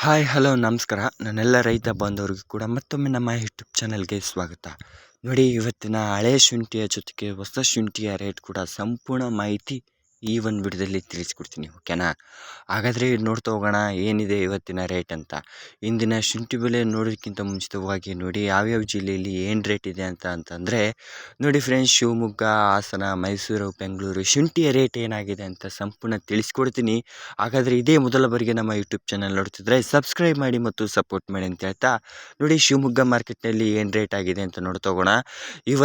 Hi hello ನಮಸ್ಕಾರ. ನನ್ನೆಲ್ಲ ರೈತ ಬಾಂಧವರಿಗೂ ಕೂಡ ಮತ್ತೊಮ್ಮೆ ನಮ್ಮ ಯೂಟ್ಯೂಬ್ ಚಾನಲ್ಗೆ ಸ್ವಾಗತ. ನೋಡಿ, ಇವತ್ತಿನ ಹಳೆ ಶುಂಠಿಯ ಜೊತೆಗೆ ಹೊಸ ಶುಂಠಿಯ ರೇಟ್ ಕೂಡ ಸಂಪೂರ್ಣ ಮಾಹಿತಿ ಈ ಒಂದು ವಿಡಿಯೋದಲ್ಲಿ ತಿಳಿಸ್ಕೊಡ್ತೀನಿ, ಓಕೆನಾ? ಹಾಗಾದರೆ ನೋಡ್ತಾ ಹೋಗೋಣ, ಏನಿದೆ ಇವತ್ತಿನ ರೇಟ್ ಅಂತ. ಇಂದಿನ ಶುಂಠಿ ಬೆಲೆ ನೋಡೋದಕ್ಕಿಂತ ಮುಂಚಿತವಾಗಿ ನೋಡಿ, ಯಾವ್ಯಾವ ಜಿಲ್ಲೆಯಲ್ಲಿ ಏನು ರೇಟ್ ಇದೆ ಅಂತ ಅಂತಂದರೆ, ನೋಡಿ ಫ್ರೆಂಡ್ಸ್ ಶಿವಮೊಗ್ಗ, ಹಾಸನ, ಮೈಸೂರು, ಬೆಂಗಳೂರು, ಶುಂಠಿಯ ರೇಟ್ ಏನಾಗಿದೆ ಅಂತ ಸಂಪೂರ್ಣ ತಿಳಿಸ್ಕೊಡ್ತೀನಿ. ಹಾಗಾದರೆ ಇದೇ ಮೊದಲ ಬಾರಿಗೆ ನಮ್ಮ ಯೂಟ್ಯೂಬ್ ಚಾನಲ್ ನೋಡ್ತಿದ್ರೆ ಸಬ್ಸ್ಕ್ರೈಬ್ ಮಾಡಿ ಮತ್ತು ಸಪೋರ್ಟ್ ಮಾಡಿ ಅಂತ ಹೇಳ್ತಾ, ನೋಡಿ ಶಿವಮೊಗ್ಗ ಮಾರ್ಕೆಟ್ನಲ್ಲಿ ಏನು ರೇಟ್ ಆಗಿದೆ ಅಂತ ನೋಡ್ತಾ ಹೋಗೋಣ. ಇವ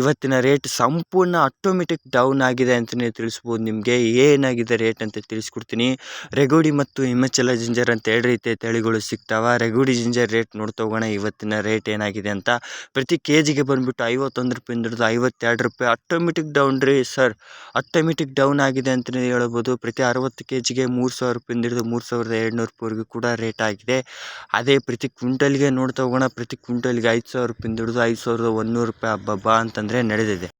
ಇವತ್ತಿನ ರೇಟ್ ಸಂಪೂರ್ಣ ಆಟೋಮೆಟಿಕ್ ಡೌನ್ ಆಗಿದೆ ಅಂತಲೇ ತಿಳಿಸ್ಬೋದು ನಿಮಗೆ ಏನಾಗಿದೆ ರೇಟ್ ಅಂತ ತಿಳಿಸ್ಕೊಡ್ತೀನಿ. ರೆಗೋಡಿ ಮತ್ತು ಹಿಮಾಚಲ ಜಿಂಜರ್ ಅಂತ ಎರಡು ರೀತಿಯ ತಳಿಗಳು ಸಿಗ್ತಾವೆ. ರೆಗೋಡಿ ಜಿಂಜರ್ ರೇಟ್ ನೋಡ್ತಾ ಹೋಗೋಣ, ಇವತ್ತಿನ ರೇಟ್ ಏನಾಗಿದೆ ಅಂತ. ಪ್ರತಿ ಕೆ ಜಿಗೆ ಬಂದುಬಿಟ್ಟು ಐವತ್ತೊಂದು ರೂಪಾಯಿಂದ ಹಿಡಿದು ಐವತ್ತೆರಡು ರೂಪಾಯಿ. ಆಟೋಮೆಟಿಕ್ ಡೌನ್ ರೀ ಸರ್ ಆಟೋಮೆಟಿಕ್ ಡೌನ್ ಆಗಿದೆ ಅಂತಲೇ ಹೇಳ್ಬೋದು. ಪ್ರತಿ ಅರವತ್ತು ಕೆ ಜಿಗೆ ಮೂರು ಸಾವಿರ ರೂಪಾಯಿಂದ ಹಿಡಿದು ಮೂರು ಸಾವಿರದ ಎರಡುನೂರು ರೂಪಾಯಿವರೆಗೂ ಕೂಡ ರೇಟ್ ಆಗಿದೆ. ಅದೇ ಪ್ರತಿ ಕ್ವಿಂಟಲ್ಗೆ ನೋಡ್ತಾ ಹೋಗೋಣ. ಪ್ರತಿ ಕ್ವಿಂಟಲ್ಗೆ ಐದು ಸಾವಿರ ರೂಪಾಯಿಂದ ಹಿಡಿದು ಐದು ಸಾವಿರದ ಒಂದುನೂರು ರೂಪಾಯಿ ಹಬ್ಬ ಅಂತಂದರೆ ನಡೆದಿದೆ.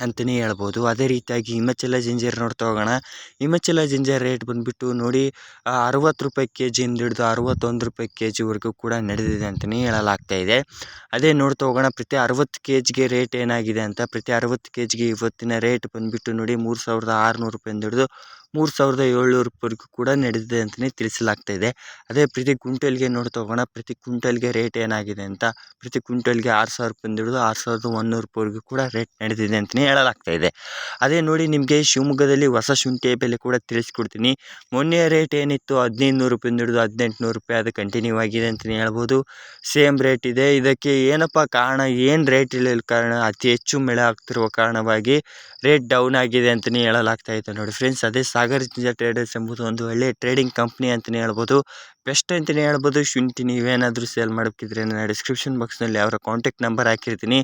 ಅಂತಲೇ ಹೇಳ್ಬೋದು. ಅದೇ ರೀತಿಯಾಗಿ ಹಿಮಾಚಲ ಜಿಂಜರ್ ನೋಡ್ತಾ ಹೋಗೋಣ. ಹಿಮಾಚಲ ಜಿಂಜರ್ ರೇಟ್ ಬಂದುಬಿಟ್ಟು ನೋಡಿ ಅರವತ್ತು ರೂಪಾಯಿ ಕೆ ಜಿಯಿಂದ ಹಿಡಿದು ಅರವತ್ತೊಂದು ರೂಪಾಯಿ ಕೆ ಜಿವರೆಗೂ ಕೂಡ ನಡೆದಿದೆ ಅಂತಲೇ ಹೇಳಲಾಗ್ತಾ ಇದೆ. ಅದೇ ನೋಡ್ತಾ ಹೋಗೋಣ, ಪ್ರತಿ ಅರವತ್ತು ಕೆ ಜಿಗೆ ರೇಟ್ ಏನಾಗಿದೆ ಅಂತ. ಪ್ರತಿ ಅರವತ್ತು ಕೆ ಜಿಗೆ ಇವತ್ತಿನ ರೇಟ್ ಬಂದುಬಿಟ್ಟು ನೋಡಿ ಮೂರು ಸಾವಿರದ ಆರುನೂರು ರೂಪಾಯಿಂದ ಹಿಡಿದು ಮೂರು ಸಾವಿರದ ಏಳ್ನೂರು ರೂಪಾಯಿವರೆಗೂ ಕೂಡ ನಡೆದಿದೆ ಅಂತಲೇ ತಿಳಿಸಲಾಗ್ತಾ ಇದೆ. ಅದೇ ಪ್ರತಿ ಕ್ವಿಂಟಲ್ಗೆ ನೋಡಿ ತಗೋಣ ಪ್ರತಿ ಕ್ವಿಂಟಲ್ಗೆ ರೇಟ್ ಏನಾಗಿದೆ ಅಂತ, ಪ್ರತಿ ಕ್ವಿಂಟಲ್ಗೆ ಆರು ಸಾವಿರ ರೂಪಾಯಿಂದ ಹಿಡಿದು ಆರು ಸಾವಿರದ ಒಂದುನೂರು ರೂಪಾಯಿವರೆಗೂ ಕೂಡ ರೇಟ್ ನಡೆದಿದೆ ಅಂತಲೇ ಹೇಳಲಾಗ್ತಾ ಇದೆ. ಅದೇ ನೋಡಿ ನಿಮಗೆ ಶಿವಮೊಗ್ಗದಲ್ಲಿ ಹೊಸ ಶುಂಠಿಯ ಬೆಲೆ ಕೂಡ ತಿಳಿಸ್ಕೊಡ್ತೀನಿ. ಮೊನ್ನೆ ರೇಟ್ ಏನಿತ್ತು? ಹದಿನೈದು ನೂರು ರೂಪಾಯಿಂದ ಹಿಡಿದು ಹದಿನೆಂಟುನೂರು ರೂಪಾಯಿ. ಅದು ಕಂಟಿನ್ಯೂ ಆಗಿದೆ ಅಂತಲೇ ಹೇಳ್ಬೋದು. ಸೇಮ್ ರೇಟ್ ಇದೆ. ಇದಕ್ಕೆ ಏನಪ್ಪ ಕಾರಣ? ಏನು ರೇಟ್ ಇಳಿಯಲು ಕಾರಣ? ಅತಿ ಹೆಚ್ಚು ಮಳೆ ಆಗ್ತಿರುವ ಕಾರಣವಾಗಿ ರೇಟ್ ಡೌನ್ ಆಗಿದೆ ಅಂತಲೇ ಹೇಳಲಾಗ್ತಾ ಇದೆ ನೋಡಿ ಫ್ರೆಂಡ್ಸ್. ಅದೇ ಸಾಗರ್ ಜಿಂಜಾ ಟ್ರೇಡರ್ಸ್ ಎಂಬುದು ಒಂದು ಒಳ್ಳೆಯ ಟ್ರೇಡಿಂಗ್ ಕಂಪನಿ ಅಂತಾನೆ ಹೇಳ್ಬೋದು. ಬೆಸ್ಟ್ ಅಂತಲೇ ಹೇಳ್ಬೋದು. ಶುಂಠಿ ನೀವೇನಾದರೂ ಸೇಲ್ ಮಾಡಬೇಕಿದ್ರೆ ನನ್ನ ಡಿಸ್ಕ್ರಿಪ್ಷನ್ ಬಾಕ್ಸ್ನಲ್ಲಿ ಅವರ ಕಾಂಟ್ಯಾಕ್ಟ್ ನಂಬರ್ ಹಾಕಿರ್ತೀನಿ.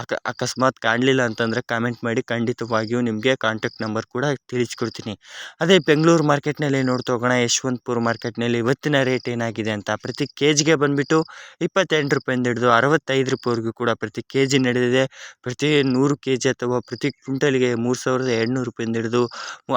ಅಕ, ಅಕಸ್ಮಾತ್ ಕಾಣಲಿಲ್ಲ ಅಂತಂದರೆ ಕಾಮೆಂಟ್ ಮಾಡಿ ಖಂಡಿತವಾಗಿಯೂ ನಿಮಗೆ ಕಾಂಟ್ಯಾಕ್ಟ್ ನಂಬರ್ ಕೂಡ ತಿಳಿಸ್ಕೊಡ್ತೀನಿ. ಅದೇ ಬೆಂಗಳೂರು ಮಾರ್ಕೆಟ್ನಲ್ಲಿ ನೋಡ್ತೋಗೋಣ ಯಶವಂತಪುರ ಮಾರ್ಕೆಟ್ನಲ್ಲಿ ಇವತ್ತಿನ ರೇಟ್ ಏನಾಗಿದೆ ಅಂತ. ಪ್ರತಿ ಕೆ ಜಿಗೆ ಬಂದುಬಿಟ್ಟು ಇಪ್ಪತ್ತೆಂಟು ರೂಪಾಯಿಂದ ಹಿಡಿದು ಅರವತ್ತೈದು ರೂಪಾಯಿವರೆಗೂ ಕೂಡ ಪ್ರತಿ ಕೆ ಜಿ ನಡೆದಿದೆ. ಪ್ರತಿ ನೂರು ಕೆ ಜಿ ಅಥವಾ ಪ್ರತಿ ಕ್ವಿಂಟಲ್ಗೆ ಮೂರು ಸಾವಿರದ ಎರಡುನೂರು ರೂಪಾಯಿಂದ ಹಿಡಿದು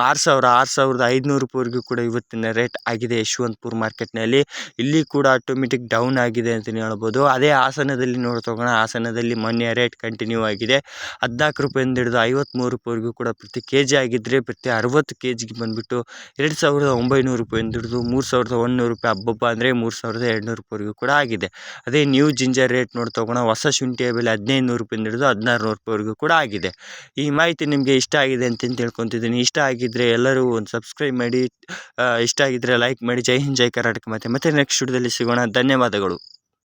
ಆರು ಸಾವಿರ, ಆರು ಸಾವಿರದ ಐದುನೂರು ರೂಪಾಯಿವರೆಗೂ ಕೂಡ ಇವತ್ತಿನ ರೇಟ್ ಆಗಿದೆ ಯಶವಂತಪುರ ಮಾರ್ಕೆಟ್ನಲ್ಲಿ ಇಲ್ಲಿ ಕೂಡ ಆಟೋಮೆಟಿಕ್ ಡೌನ್ ಆಗಿದೆ ಅಂತಲೇ ಹೇಳ್ಬೋದು. ಅದೇ ಹಾಸನದಲ್ಲಿ ತಗೊಳ್ಳೋಣ ಹಾಸನದಲ್ಲಿ ಮೊನ್ನೆ ರೇಟ್ ಕಂಟಿನ್ಯೂ ಆಗಿದೆ. ಹದಿನಾಲ್ಕು ರೂಪಾಯಿಂದ ಹಿಡಿದು ಐವತ್ತ್ಮೂರು ರೂಪಾಯಿವರೆಗೂ ಕೂಡ ಪ್ರತಿ ಕೆ ಜಿ ಆಗಿದ್ದರೆ ಪ್ರತಿ ಅರವತ್ತು ಕೆ ಜಿಗೆ ಬಂದುಬಿಟ್ಟು ಎರಡು ಸಾವಿರದ ಒಂಬೈನೂರು ರೂಪಾಯಿಂದ ಹಿಡಿದು ಮೂರು ಸಾವಿರದ ಒಂದುನೂರು ರೂಪಾಯಿ ಹಬ್ಬಬ್ಬ ಅಂದರೆ ಮೂರು ಸಾವಿರದ ಎರಡುನೂರು ರೂಪಾಯಿವರೆಗೂ ಕೂಡ ಆಗಿದೆ. ಅದೇ ನ್ಯೂ ಜಿಂಜರ್ ರೇಟ್ ನೋಡ್ತಾ ಹೋಗೋಣ ಹೊಸ ಶುಂಠಿಯ ಬೆಲೆ ಹದಿನೈದು ನೂರು ರೂಪಾಯಿಂದ ಹಿಡಿದು ಹದಿನಾರು ನೂರು ರೂಪಾಯಿವರೆಗೂ ಕೂಡ ಆಗಿದೆ. ಈ ಮಾಹಿತಿ ನಿಮಗೆ ಇಷ್ಟ ಆಗಿದೆ ಅಂತ ತಿಳ್ಕೊತಿದ್ದೀನಿ ಇಷ್ಟ ಆಗಿದ್ದರೆ ಎಲ್ಲರೂ ಒಂದು ಸಬ್ಸ್ಕ್ರೈಬ್ ಮಾಡಿ ಇಷ್ಟ ಆಗಿದ್ದರೆ ಲೈಕ್ ಮಾಡಿ. ಜೈ ಹಿಂದ್ ಜೈ ಕರ್ನಾಟಕ ಮತ್ತೆ ಮತ್ತೆ ನೆಕ್ಸ್ಟ್ ವಿಡಿಯೋದಲ್ಲಿ ಸಿಗೋಣ. ಧನ್ಯವಾದಗಳು.